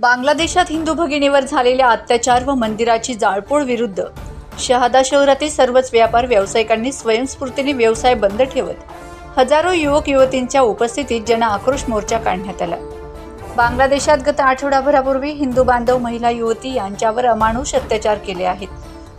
बांगलादेशात हिंदू भगिनीवर झालेल्या अत्याचार व मंदिराची जाळपोळ विरुद्ध. शहादा शहरातील सर्वच व्यापार व्यावसायिकांनी स्वयंस्फूर्तीने व्यवसाय बंद ठेवत हजारो युवक युवतींच्या उपस्थितीत जन आक्रोश मोर्चा काढण्यात आला. बांगलादेशात गत आठवडाभरापूर्वी हिंदू बांधव महिला युवती यांच्यावर अमानुष अत्याचार केले आहेत.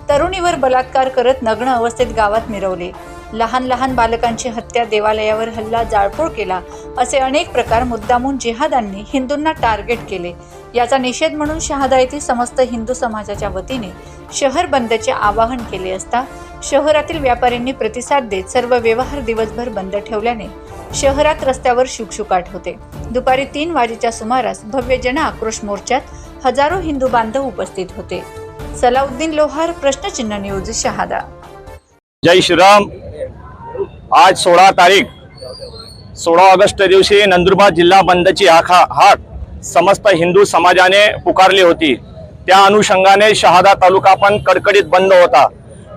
तरुणीवर बलात्कार करत नग्न अवस्थेत गावात मिरवले. लहान लहान बालकांची हत्या देवालयावर हल्ला जाळपोळ केला असे अनेक प्रकार मुद्दामून जिहादांनी हिंदूंना टार्गेट केले. याचा निषेध म्हणून शहादा येथील समस्त हिंदू समाजाच्या वतीने शहर बंदचे आवाहन केले असता शहरातील व्यापाऱ्यांनी प्रतिसाद देत सर्व व्यवहार दिवसभर बंद ठेवल्याने शहरात रस्त्यावर शुकशुकाट होते. दुपारी तीन वाजेच्या सुमारास भव्य जन आक्रोश मोर्चात हजारो हिंदू बांधव उपस्थित होते. सलाउद्दीन लोहार प्रश्नचिन्ह न्यूज शहादा. जय श्रीराम. आज सोळा तारीख. सोळा ऑगस्ट दिवशी नंदुरबार जिल्हा बंदची आखा हाक समस्त हिंदू समाजाने पुकारली होती. त्या अनुषंगाने शहादा तालुका पण कडकडीत बंद होता.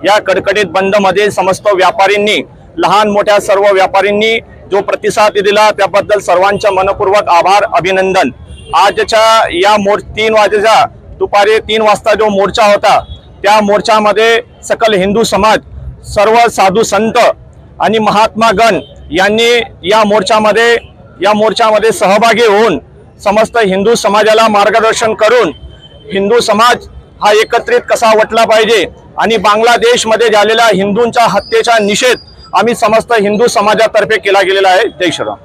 या कडकडीत बंदमध्ये समस्त व्यापारींनी लहान मोठ्या सर्व व्यापारींनी जो प्रतिसाद दिला त्याबद्दल सर्वांच्या मनपूर्वक आभार अभिनंदन. आजच्या या मोर तीन वाजेच्या दुपारी तीन वाजता जो मोर्चा होता त्या मोर्चामध्ये सकल हिंदू समाज सर्व साधू संत आणि महात्मा गण यांनी या मोर्चामध्ये या मोर्चामध्ये सहभागी होऊन समस्त हिंदू समाजाला मार्गदर्शन करून हिंदू समाज हा एकत्रित कसा वटला पाहिजे आणि बांगलादेशमध्ये झालेल्या हिंदूंच्या हत्येचा निषेध आम्ही समस्त हिंदू समाजातर्फे केला गेलेला आहे. जय श्रीराम